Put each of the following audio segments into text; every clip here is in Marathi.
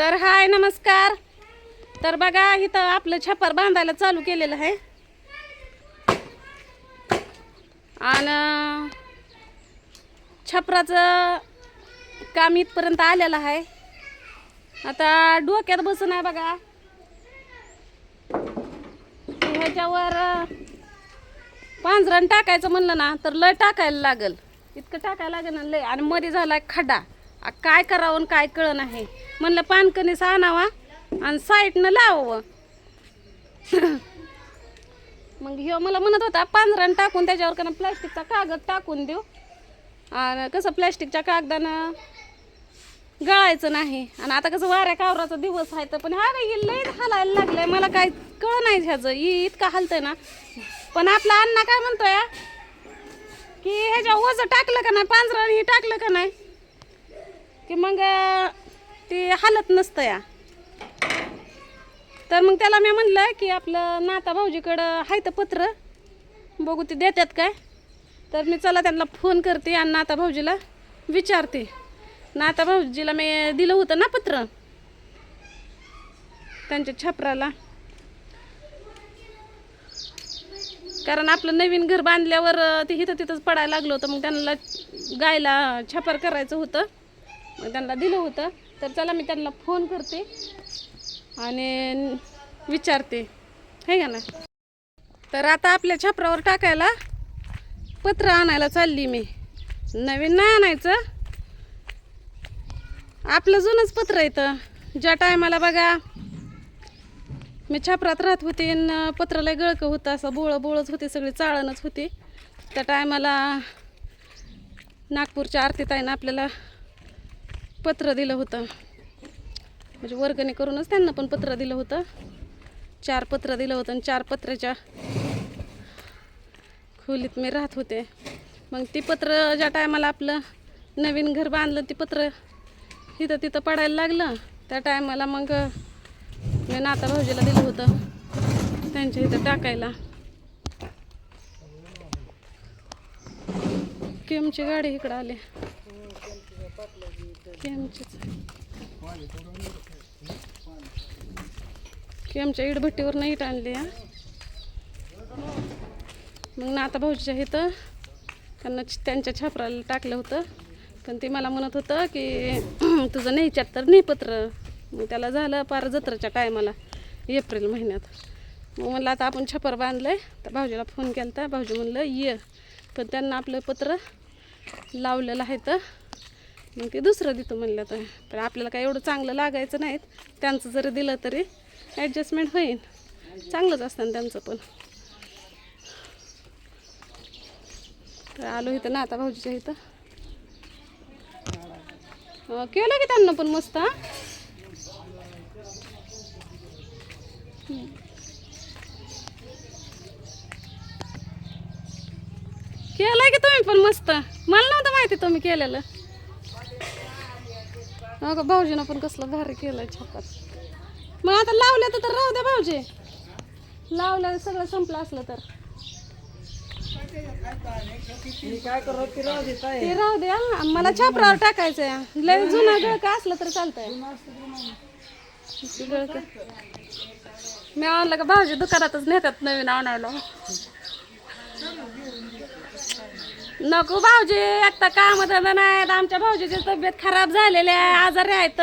तर हाय नमस्कार. तर बघा इथं आपलं छप्पर बांधायला चालू केलेलं आहे. आणि छपराचं काम इथपर्यंत आलेलं आहे. आता डोक्यात बसून आहे बघा. ह्याच्यावर पांजरण टाकायचं म्हणलं ना तर लय टाकायला लागल. इतकं टाकायला लागेल ना लय आणि मध्ये झाला खड्डा. काय करावं आणि काय कळ नाही म्हणलं पानकणीस आणावा आणि साईडनं लावावं. मग ह्यो मला म्हणत होता पांजरण टाकून त्याच्यावर का प्लॅस्टिकचा कागद टाकून देऊ. आणि कसं प्लॅस्टिकच्या कागदानं गळायचं नाही. आणि आता कसं वाऱ्या कावराचा दिवस आहे तर पण हा नाही लई हालायला लागलंय. मला काय कळ नाही ह्याचं. ई इतकं हालतंय ना. पण आपला अण्णा काय म्हणतोय की ह्याच्या ओझं टाकलं का नाही? पांजरण हे टाकलं का नाही? की मग ते हालत नसतं या. तर मग त्याला मी म्हणलं की आपलं नाता भाऊजीकडं आहे तर पत्र. बघू ते देतात काय. तर मी चला त्यांना फोन करते आणि नाता भाऊजीला विचारते. नाता भाऊजीला मी दिलं होतं ना पत्र. त्यांच्या छापराला. कारण आपलं नवीन घर बांधल्यावर ते इथं तिथंच पडायला लागलं होतं. मग त्यांना गायला छापर करायचं होतं. मग त्यांना दिलं होतं. तर चला मी त्यांना फोन करते आणि विचारते. हे का ना तर आता आपल्या छपरावर टाकायला पत्र आणायला चालली मी. नवीन नाही आणायचं. आपलं जुनंच पत्र येतं ज्या टायमाला बघा मी छापरात राहत होते न पत्र लय गळकं होतं. असं बोळं बोळच होते सगळी चाळणच होती. त्या टायमाला नागपूरच्या आरतीताईनं आपल्याला पत्र दिलं होतं. म्हणजे वर्गणी करूनच त्यांना पण पत्र दिलं होतं. चार पत्र दिलं होतं आणि चार पत्राच्या खोलीत मी राहत होते. मग ती पत्र ज्या टायमाला आपलं नवीन घर बांधलं ती पत्र तिथं तिथं पडायला लागलं. त्या टायमाला मग मी नाता भाऊजीला दिलं होतं. त्यांच्या इथं टाकायला. केमची गाडी इकडं आली. केमचीच केमच्या इडभट्टीवर नाही आणली हा? मग नाता भाऊजीच्या इथं त्यांना छ- त्यांच्या छापराला टाकलं होतं. पण ते मला म्हणत होतं की तुझं न्यायच्यात तर नाही पत्र. मग त्याला झालं पार जत्राच्या टायमाला एप्रिल महिन्यात. मग म्हणलं आता आपण छपर बांधलं तर भाऊजीला फोन केला तर भाऊजी म्हणलं ये. पण त्यांना आपलं पत्र लावलेलं आहे तर मग ते दुसरं देतो म्हणलं तर पण आपल्याला काय एवढं चांगलं लागायचं नाहीत. त्यांचं जरी दिलं तरी ॲडजस्टमेंट होईल. चांगलंच असतं ना त्यांचं पण. तर आलो इथं ना आता भाऊजीच्या इथं. केलं की त्यांना पण मस्त हा? केलं की तुम्ही पण मस्त? मला नव्हतं माहिती तुम्ही केलेलं. हो का भाऊजीनं पण कसलं भारी केलं छप्पर मग आता लावलं तर राहू द्या भाऊजी. लावलं सगळं संपलं असलं तर. राहू ते राहू द्या मला छापरावर टाकायचंय. लय जुना गळका असलं तर चालतंय. गळक. मी आणलं का भाऊजी दुकानातच नेतात नवीन आणायला. नको भाऊजी आता काम धंदा नाहीत. आमच्या भाऊजीची तब्येत खराब झालेली आहे आजारी आहेत.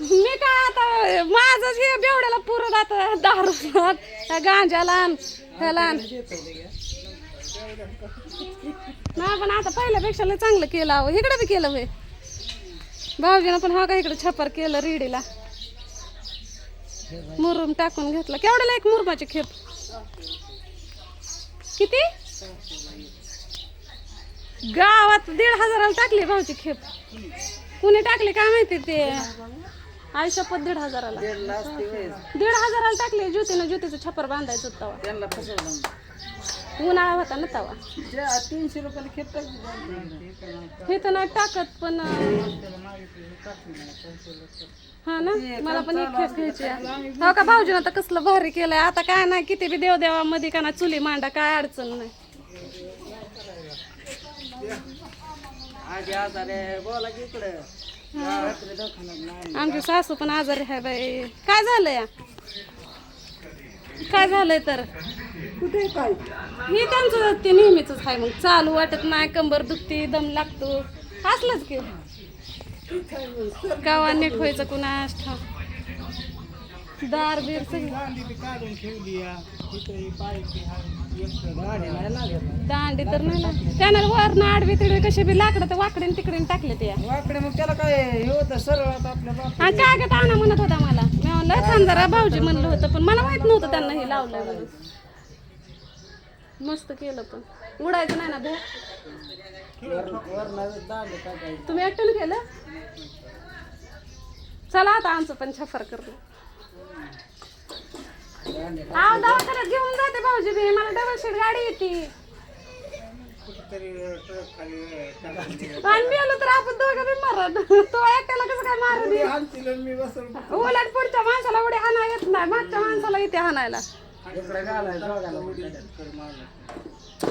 मी का आता माझंच हे बेवड्याला पुरत आता दारू त्या गांजाला त्याला नाही पण आता पहिल्यापेक्षा लय चांगलं केलं अहो. इकडं बी केलं मी भाऊजीनं पण हा का इकडे छपर केलं रिडीला. मुरुम टाकून घेतला. केवढ्याला एक मुरमाची खेप. किती? गावात दीड हजाराला टाकली भाऊची खेप. कुणी टाकली काय माहिती ते? आयुष्यपत दीड हजाराला. दीड हजाराला टाकले ज्योतीनं ज्योतीचं छपर बांधायचं होतं उन्हाळा होता ना तवा. तीनशे रुपयाला खेप हे तर नाही टाकत पण हा ना? मला पण एक खेप घ्यायची आहे. हो का भाऊजीनं आता कसलं भारी केलंय. आता काय नाही किती बी देव देवामध्ये का ना चुली मांडा काय अडचण नाही. आजी आजारे बोला की इकडं. रात्री दवाखान्यात नाही. आमची सासू पण आजारी आहे बाई. काय झालं या काय झालंय तर? कुठे काय हे त्यांचं ते नेहमीच आहे मग. चालू वाटत नाही कंबर दुखती दम लागतो. असलंच की. गावा नीट व्हायचं कुणास ठाऊक. दार बीर सगळी काढून ठेवली दांडी तर नाही ना त्यानं वर आडवी तिडवी कशी बी लाकडं तर वाकडे तिकडे टाकले ते वाकडे मग त्याला काय हे होतं सरळ आता आपल्या कागद आणा म्हणत होता मला. मी म्हणलं थांब जरा भाऊजी म्हणलं होतं पण मला माहीत नव्हतं त्यांना हे लावलं म्हणून. मस्त केलं पण. उडायचं नाही ना भे तुम्ही एकट्यानं केलं? चला आता आमचं पण छफर करू दांडे आव दवाखान्यात घेऊन जाते भाऊजी मी मला डबल शीट गाडी येते. आणि मी आलो तर आपण दोघं बी मरत. तो एकट्याला कसं काय मारू दे आणतील आणि मी बसल उलट पुढच्या माणसाला उडी हाना येत नाही. मागच्या माणसाला येते हाणायला. इकडे घालाय दोघांना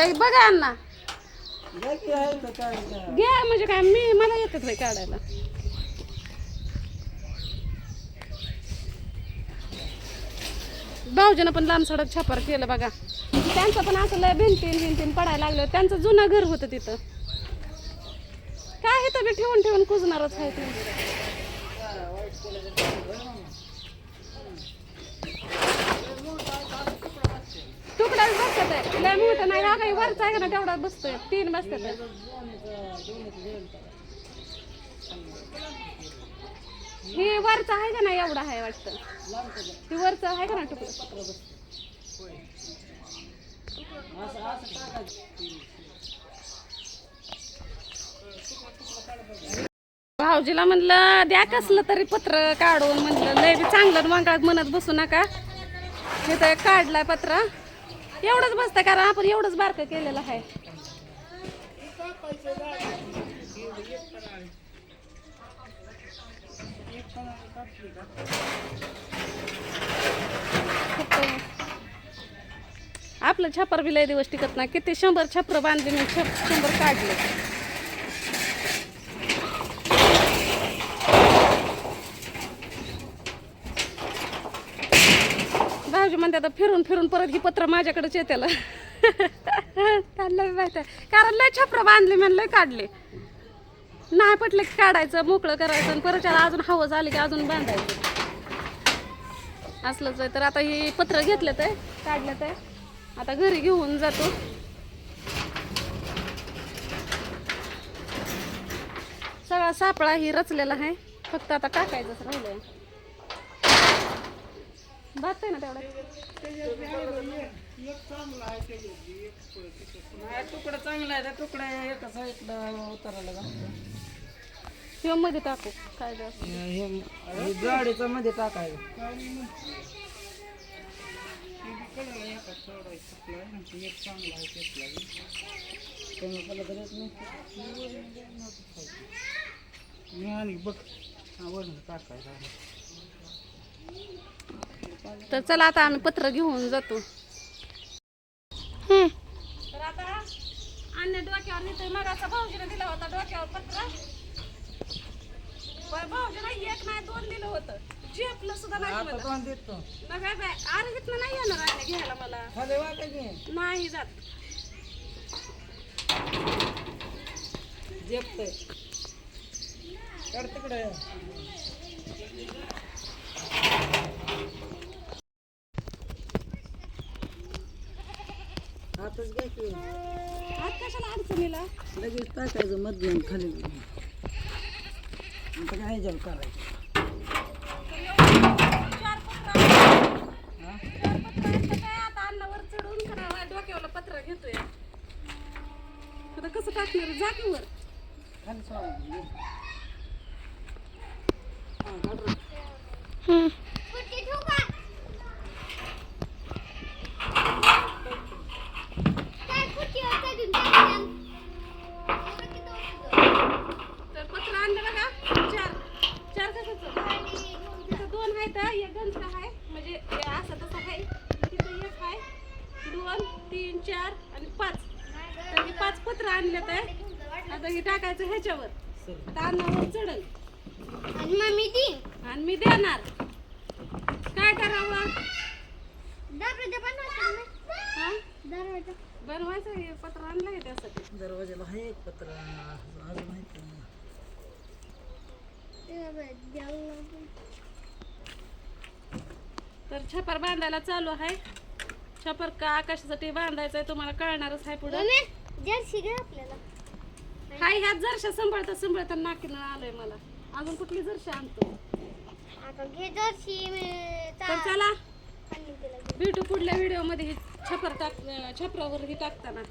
ए बघा अण्णा. घ्या म्हणजे काय मी मला बाई काढायला. भाऊजीनं पण लांब सडक छापार केलं बघा. त्यांचं पण असं लय भिंतीन भिंतीन पडायला लागलं. त्यांचं जुनं घर होतं तिथं. काय इथं तर ठेवून ठेवून कुजणारच आहे ते तुकड्याच बसतात आहे. लय मोठं नाही. हा काही वरचा आहे ना तेवढा बसतोय. तीन बसतात हे वरचं आहे का नाही एवढं आहे वाटतं? ते वरचं आहे का ना तुकडं भाऊजीला म्हणलं द्या कसलं तरी पत्र काढून म्हणलं लय बी चांगलं मंगळात म्हणत बसू नका. हे एक काढलाय पत्र. एवढंच बसतं कारण आपण एवढंच बारकं केलेलं आहे. आपलं छापर बिलाय दिवस टिकत नाही. किती शंभर छपर बांधले मी छप- शंभर काढले. भाऊजी म्हणते आता फिरून फिरून परत ही पत्र माझ्याकडेच येते. त्यांना कारण लय छपर बांधले म्हणलं लय काढले. नाही पटलं की काढायचं मोकळं करायचं आणि परत त्याला अजून हवं झाली की अजून बांधायचं. असलंच आहे. तर आता ही पत्र घेतलं आहे काढलं तर. आता घरी घेऊन जातो. सगळा सापळा ही रचलेला आहे. फक्त आता टाकायचंच राहिलंय. भात आहे ना तेवढा? नाही, तुकडा चांगला आहे त्या तुकडा एका साईडला उतरायला लागतो किंवा मध्ये टाकू काय हे गाडीचा मध्ये टाकायचं. आणि बघ हा वजन टाकायचं. तर चला आता आम्ही पत्र घेऊन जातो. तर आता अन्य डोक्यावर नेतोय मग असा भाऊजीने दिला होता डोक्यावर पत्र. पण भाऊजीने एक नाही दोन दिलं होतं. झेपलं सुद्धा नाही आता मला. मग काय बाय अरे इथनं नाही येणार अन्य घ्यायला मला. नाही? जात. जेपतय काढ तिकडे. आताच घ्या की आज कशाला अडचणीला? लगेच टाकायचं मधून खाली आता काय जल करायचं? चार पत्र हा? चार पत्र आहेत तर काय आता अन्नावर चढून करावं डोक्यावर पत्र घेतोय आता कसं टाकणार जागेवर खाली सोडा हा, काढ रे. तर पत्र आणलं बघा चार चार कशाचं तिथं दोन आहेत एक गंज आहे म्हणजे हे असं तसं आहे तिथं एक आहे दोन तीन चार आणि पाच तर हे पाच पत्र आणलेत आहे आता हे टाकायचं ह्याच्यावर. आता अन्नावर चढल. मी देईन आणि मी देणार. काय करावं? दरवाजा बनवायचा ना? हा? दरवाजा. बनवायचं हे पत्र आणलं आहे त्यासाठी. दरवाजाला आहे एक पत्र. अजून माहिती नाही ते बघ, द्यावं लागेल. तर छपर बांधायला चालू आहे. छपर का कशासाठी बांधायचं आहे तुम्हाला कळणारच आहे पुढं. मम्मी जर्सी आपल्याला. हाय ह्यात जरशा सांभाळता सांभाळता नाकीनं आलंय मला. अजून कुठली जरशा आणतो? आता घे जर्सी मी तर चा- चला. भेटू पुढल्या व्हिडिओमध्ये. हे छपर टाक छपरावर ही टाकताना.